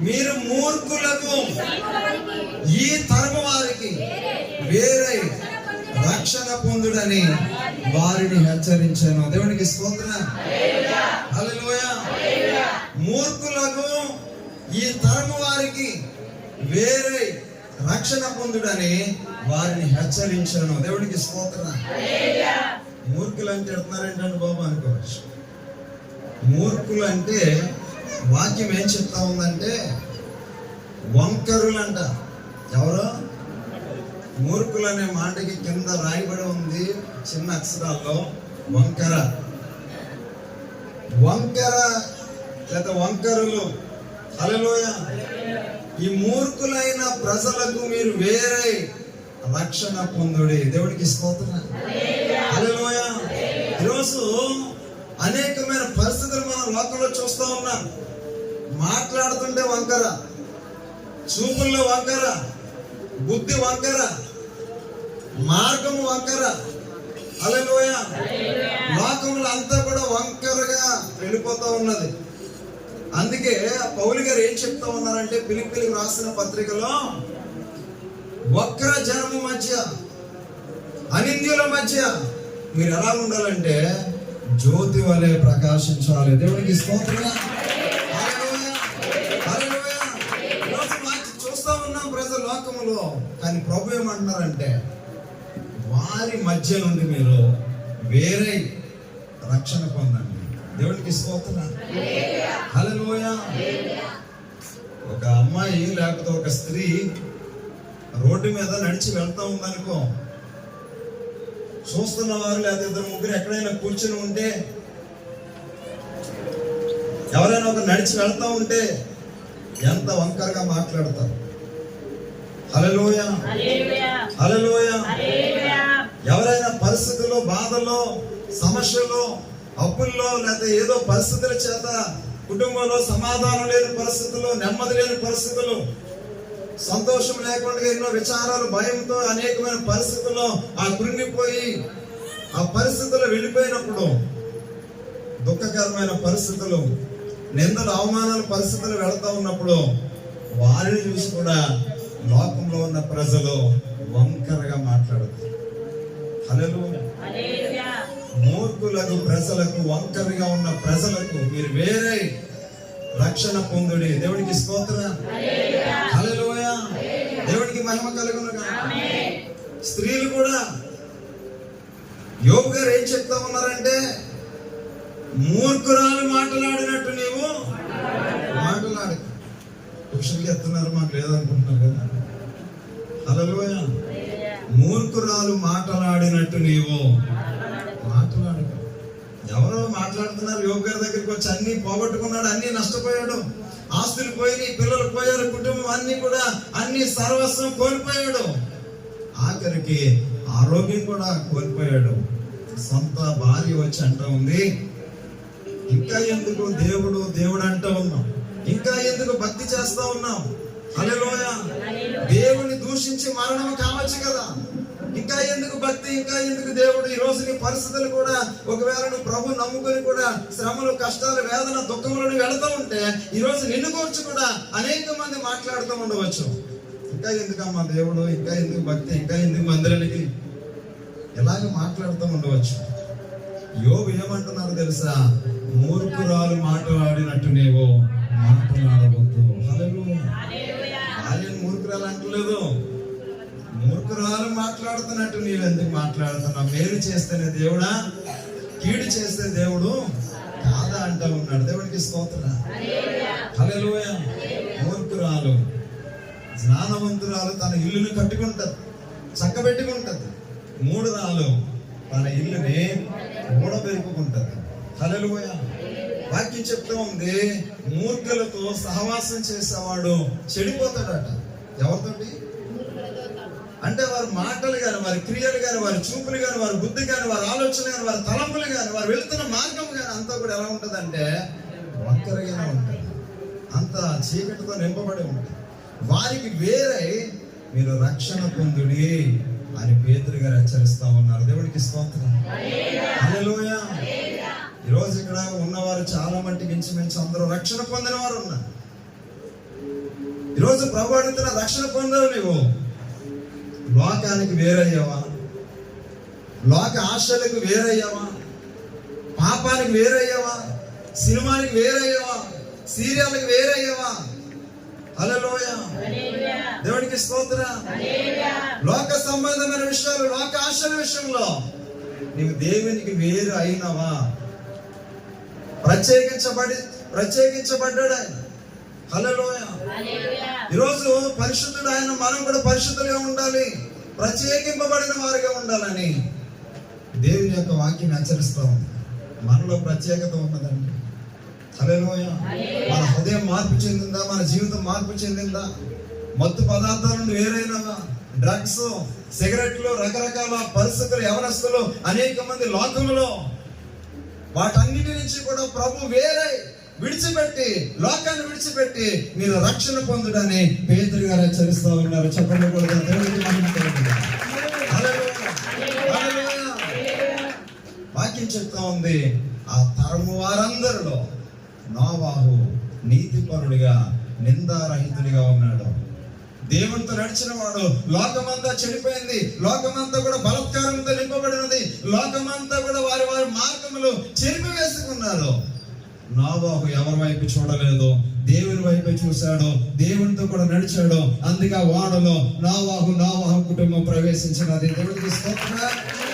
మీరు మూర్ఖులకు ఈ తరము వారికి వేరే రక్షణ పొందుడని వారిని హెచ్చరించాను. దేవునికి స్తోత్ర. హల్లెలూయా. మూర్ఖులకు ఈ తరము వారికి వేరే రక్షణ పొందుడని వారిని హెచ్చరించాను. దేవునికి స్తోత్ర. మూర్ఖులు అంటే ఎడుతున్నారేంటండి బాబు అనుకోవచ్చు. మూర్ఖులు అంటే వాక్యం ఏం చెప్తా ఉందంటే వంకరులంట. ఎవరు? మూర్ఖులు అనే మాటకి కింద రాయబడి ఉంది చిన్న అక్షరాల్లో. వంకర. వంకర లేదా వంకరులు. అలలోయ ఈ మూర్ఖులైన ప్రజలకు మీరు వేరే రక్షణ పొందుడి. దేవుడికి స్తోత్ర. అలలోయ ఈరోజు అనేకమైన పరిస్థితులు మనం లోకంలో చూస్తూ ఉన్నాం. మాట్లాడుతుంటే వంకర చూపుల్లో వంకర బుద్ధి వంకర మార్గము వంకర. అలలోయ లోకంలో అంతా కూడా వంకరగా వెళ్ళిపోతూ ఉన్నది. అందుకే పౌలు గారు ఏం చెప్తా ఉన్నారంటే పిలిపిలికి రాసిన పత్రికలో వక్ర జనము మధ్య అనింద్యుల మధ్య మీరు ఎలా ఉండాలంటే జ్యోతి వలె ప్రకాశించాలి. దేవునికి స్తోత్రం చూస్తా ఉన్నాం ప్రజల లోకములో. కానీ ప్రభు ఏమంటున్నారంటే వారి మధ్య నుండి మీరు వేరే రక్షణ పొందండి. దేవుడికి స్తోత్రం హల్లెలూయా. ఒక అమ్మాయి లేకపోతే ఒక స్త్రీ రోడ్డు మీద నడిచి వెళ్తా ఉందనుకో చూస్తున్న వారు లేదా ఇద్దరు ముగ్గురు ఎక్కడైనా కూర్చుని ఉంటే ఎవరైనా ఒక నడిచి వెళ్తా ఉంటే ఎంత వంకరగా మాట్లాడతారు. హలలోయ హలలోయ ఎవరైనా పరిస్థితుల్లో బాధలో సమస్యలో అప్పుల్లో లేదా ఏదో పరిస్థితుల చేత కుటుంబంలో సమాధానం లేని పరిస్థితుల్లో నెమ్మది లేని పరిస్థితులు సంతోషం లేకుండా ఎన్నో విచారాలు భయంతో అనేకమైన పరిస్థితుల్లో ఆ కృంగిపోయి ఆ పరిస్థితుల్లో వెళ్ళిపోయినప్పుడు దుఃఖకరమైన పరిస్థితులు నిందలు అవమానాల పరిస్థితులు వెళ్తా ఉన్నప్పుడు వారిని చూసి కూడా లోకంలో ఉన్న ప్రజలు వంకరగా మాట్లాడుతారు. మూర్ఖులకు ప్రజలకు వంకరగా ఉన్న ప్రజలకు మీరు వేరే రక్షణ పొందుడి. దేవుడికి స్తోత్ర. హల్లెలూయ. దేవుడికి మహిమ కలుగునుగా. స్త్రీలు కూడా యోగ గారు ఏం చెప్తా ఉన్నారంటే మూర్ఖురాలు మాట్లాడినట్టు నీవు మాట్లాడు. పురుషులకి ఎత్తున్నారు మాకు లేదనుకుంటున్నారు కదా. హల్లెలూయ. మూర్ఖురాలు మాట్లాడినట్టు నీవు మాట్లాడు ఎవరో మాట్లాడుతున్నారు యోగ గారి దగ్గరికి వచ్చి అన్ని పోగొట్టుకున్నాడు అన్ని నష్టపోయాడు. ఆస్తులు పోయినాయి పిల్లలు పోయారు కుటుంబం అన్ని కూడా అన్ని సర్వస్వం కోల్పోయాడు. ఆఖరికి ఆరోగ్యం కూడా కోల్పోయాడు. సొంత భార్య వచ్చి అంట ఉంది ఇంకా ఎందుకు దేవుడు దేవుడు అంటూ ఉన్నాం ఇంకా ఎందుకు భక్తి చేస్తా ఉన్నాం హల్లెలూయ. దేవుని దూషించి మరణం కావచ్చు కదా. ఎందుకు భక్తి ఇంకా ఎందుకు దేవుడు? ఈ రోజు నీ పరిస్థితులు కూడా ఒకవేళ నువ్వు ప్రభు నమ్ముకొని కూడా శ్రమలు కష్టాలు వేదన దుఃఖములను వెళుతూ ఉంటే ఈ రోజు నిన్ను కూర్చు కూడా అనేక మంది మాట్లాడుతూ ఉండవచ్చు. ఇంకా ఎందుకమ్మా దేవుడు? ఇంకా ఎందుకు భక్తి? ఇంకా ఎందుకు మందిరానికి? ఎలాగ మాట్లాడుతూ ఉండవచ్చు. యోగు ఏమంటున్నారు తెలుసా? మూర్ఖురాలు మాట్లాడినట్టు నీవు. మాట్లాడుతున్నట్టు నీవు ఎందుకు మాట్లాడుతున్నావు? మేలు చేస్తేనే దేవుడా? కీడు చేస్తే దేవుడు కాదా అంటా ఉన్నాడు. దేవుడికి స్తోత్ర హల్లెలూయ. మూర్ఖురాలు. జ్ఞానవంతురాలు తన ఇల్లుని కట్టుకుంటది. చక్కబెట్టుకుంటది. మూడు రాలు తన ఇల్లుని ఊడబెరుకుంటది హల్లెలూయ. వాక్యం చెప్తూ ఉంది. మూర్ఖులతో సహవాసం చేసేవాడు చెడిపోతాడట. ఎవరితోటి? అంటే వారి మాటలు కానీ వారి క్రియలు కానీ వారి చూపులు కానీ వారి బుద్ధి కానీ వారి ఆలోచన కానీ వారి తలంపులు కానీ వారు వెళ్తున్న మార్గం కానీ అంతా కూడా ఎలా ఉంటుందంటే ఒక్కరిగానే ఉంటుంది. అంత చీకటితో నింపబడి ఉంటుంది. వారికి వేరే మీరు రక్షణ పొందుడి అని పేతురు గారు హెచ్చరిస్తా ఉన్నారు. దేవుడికి స్తోత్రం. హల్లెలూయా. ఈరోజు ఇక్కడ ఉన్నవారు చాలా మట్టికి ఇంచుమించు అందరూ రక్షణ పొందిన వారు ఉన్నారు. ఈరోజు ప్రభు అడుగుతున్న రక్షణ పొందవు నువ్వు లోకానికి వేరయ్యావా? లోక ఆశలకు వేరయ్యావా? పాపానికి వేరయ్యావా? సినిమానికి వేరయ్యావా? సీరియల్కి వేరయ్యావా? అలలోయ దేవుడికి స్తోత్ర. లోక సంబంధమైన విషయాలు లోక ఆశల విషయంలో నీవు దేవునికి వేరు అయినవా? ప్రత్యేకించబడి ప్రత్యేకించబడ్డాడు ఆయన. హలలోయ ఈరోజు పరిశుద్ధుడు ఆయన మనం కూడా పరిశుద్ధులుగా ఉండాలి. ప్రత్యేకింపబడిన వారిగా ఉండాలని దేవుని యొక్క వాక్యం హెచ్చరిస్తా ఉంది మనలో ప్రత్యేకత ఉన్నదండి. హలోయ మన హృదయం మార్పు చెందిందా? మన జీవితం మార్పు చెందిందా? మత్తు పదార్థాల నుండి వేరైనవా డ్రగ్స్ సిగరెట్లు రకరకాల పరిస్థితులు యవనస్తులు అనేక మంది లోకములో వాటన్నిటి నుంచి కూడా ప్రభు వేరే విడిచిపెట్టి లోకాన్ని విడిచిపెట్టి మీరు రక్షణ పొందుడని పేదరి గారు హెచ్చరిస్తా ఉన్నారు. చెప్పండి కూడా దేవుడికి మహిమ కలుగును. హల్లెలూయా. హల్లెలూయా. వాక్యం చెప్తా ఉంది. ఆ తరము వారందరిలో నోవాహు నీతిపరుడిగా నిందారహితుడిగా ఉన్నాడు. దేవునితో నడిచిన వాడు లోకమంతా చెడిపోయింది. లోకమంతా కూడా బలత్కారంతో నింపబడినది. లోకమంతా కూడా వారి వారి మార్గములు చెరిపి వేసుకున్నారు నోవాహు ఎవరి వైపు చూడలేదు? దేవుని వైపు చూశాడు. దేవునితో కూడా నడిచాడు. అందుకే ఆ వాడలో నావాహు నావాహు కుటుంబం ప్రవేశించినది. దేవుడికి స్తోత్రం.